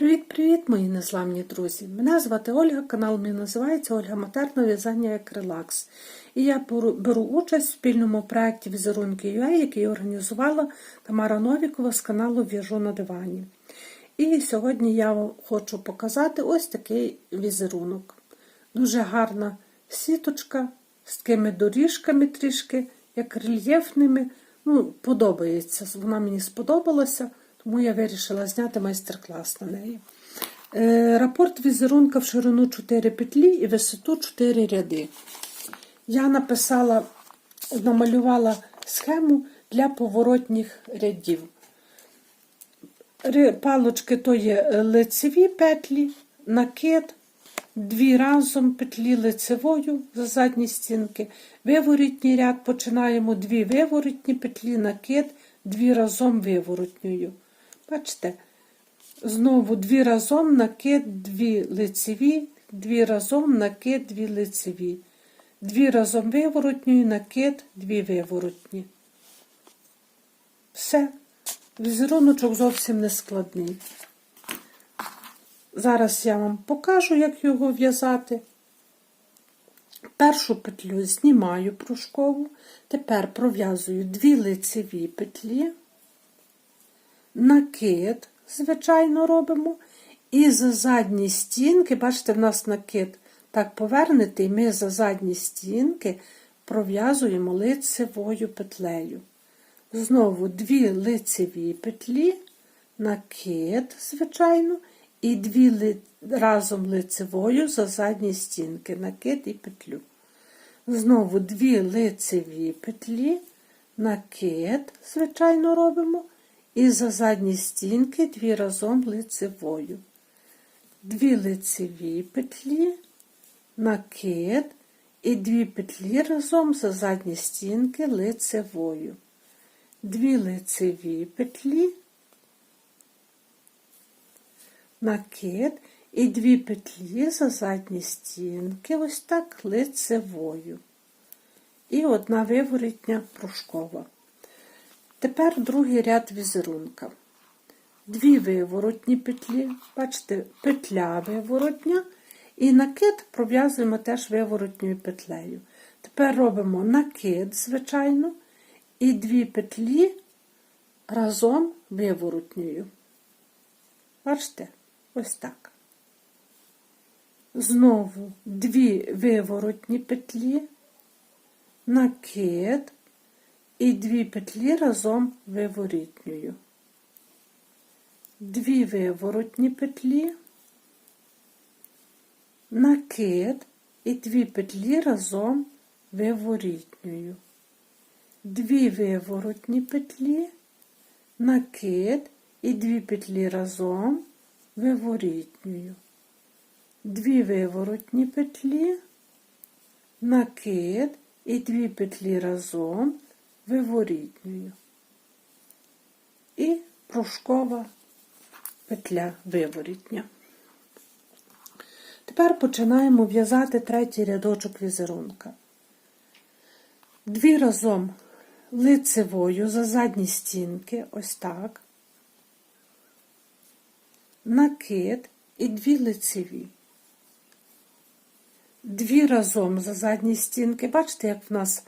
Привіт-привіт, мої незламні друзі! Мене звати Ольга, канал мій називається Ольга Матерна в'язання як релакс. І я беру, участь в спільному проєкті Візерунки UA, який організувала Тамара Новікова з каналу В'яжу на дивані. І сьогодні я хочу показати ось такий візерунок. Дуже гарна сіточка з такими доріжками трішки, як рельєфними. Ну, Подобається. Вона мені сподобалася. Тому я вирішила зняти майстер-клас на неї. Е, рапорт візерунка в ширину 4 петлі і висоту 4 ряди. Я написала, намалювала схему для поворотних рядів. Палочки то є лицеві петлі, накид, дві разом петлі лицевою за задні стінки. Виворітній ряд починаємо дві виворотні петлі, накид, дві разом виворотньою. Бачите, знову дві разом накид, дві лицеві, дві разом накид, дві лицеві. Дві разом виворотньою, накид, дві виворотні. Все. Візеруночок зовсім не складний. Зараз я вам покажу, як його в'язати. Першу петлю знімаю пружкову, тепер пров'язую дві лицеві петлі накид, звичайно, робимо. І за задні стінки, бачите, в нас накид так повернутий, ми за задні стінки пров'язуємо лицевою петлею. Знову дві лицеві петлі, накид, звичайно, і дві ли... разом лицевою за задні стінки, накид і петлю. Знову дві лицеві петлі, накид, звичайно, робимо і за задні стінки дві разом лицевою. Дві лицеві петлі, накид і дві петлі разом за задні стінки лицевою. Дві лицеві петлі, накид і дві петлі за задні стінки, ось так лицевою. І одна виворітня пружкова. Тепер другий ряд візерунка. Дві виворотні петлі, бачите, петля виворотня, і накид пров'язуємо теж виворотньою петлею. Тепер робимо накид, звичайно, і дві петлі разом виворотньою. Бачите, ось так. Знову дві виворотні петлі, накид і дві петлі разом виворітньою. Дві виворотні петлі, накид і дві петлі разом виворітньою. Дві виворотні петлі, накид і дві петлі разом виворітньою. Дві виворотні петлі, накид і дві петлі разом виворітньою і пружкова петля виворітня. Тепер починаємо в'язати третій рядочок візерунка. Дві разом лицевою за задні стінки, ось так, накид і дві лицеві. Дві разом за задні стінки. Бачите, як в нас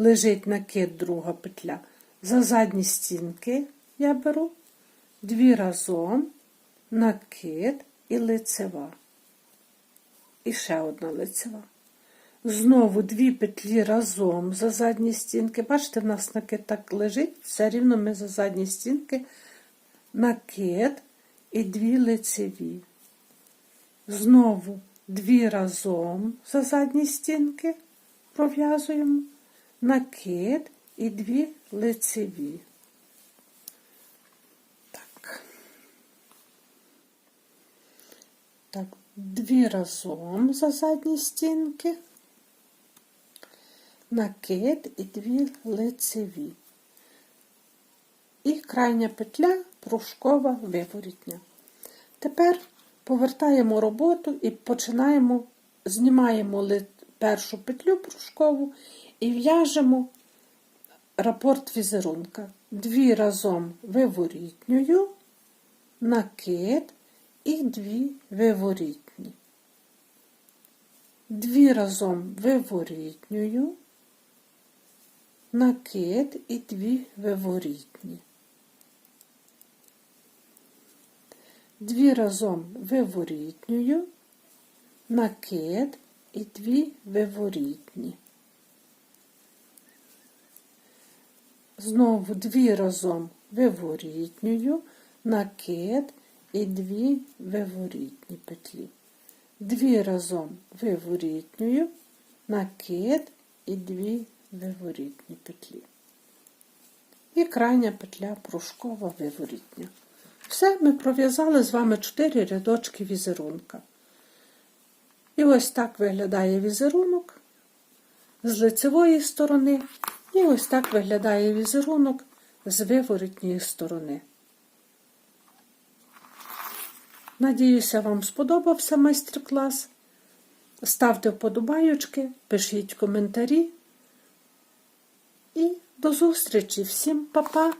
лежить накид друга петля. За задні стінки я беру дві разом накид і лицева. І ще одна лицева. Знову дві петлі разом за задні стінки. Бачите, в нас накид так лежить, все рівно ми за задні стінки, накид і дві лицеві. Знову дві разом за задні стінки пров'язуємо накид і дві лицеві. Так. Так, дві разом за задні стінки, накид і дві лицеві. І крайня петля пружкова виворітня. Тепер повертаємо роботу і починаємо, знімаємо першу петлю пружкову і в'яжемо рапорт візерунка. Дві разом виворітньою, накид і дві виворітні. Дві разом виворітнюю, накид і дві виворітні. Дві разом виворітнюю, накид і дві виворітні. Знову дві разом виворітнюю, накид і дві виворітні петлі. Дві разом виворітнюю, накид і дві виворітні петлі. І крайня петля пружкова виворітня. Все, ми пров'язали з вами 4 рядочки візерунка. І ось так виглядає візерунок з лицевої сторони, і ось так виглядає візерунок з виворотньої сторони. Надіюся, вам сподобався майстер-клас. Ставте вподобайочки, пишіть коментарі. І до зустрічі! Всім па-па!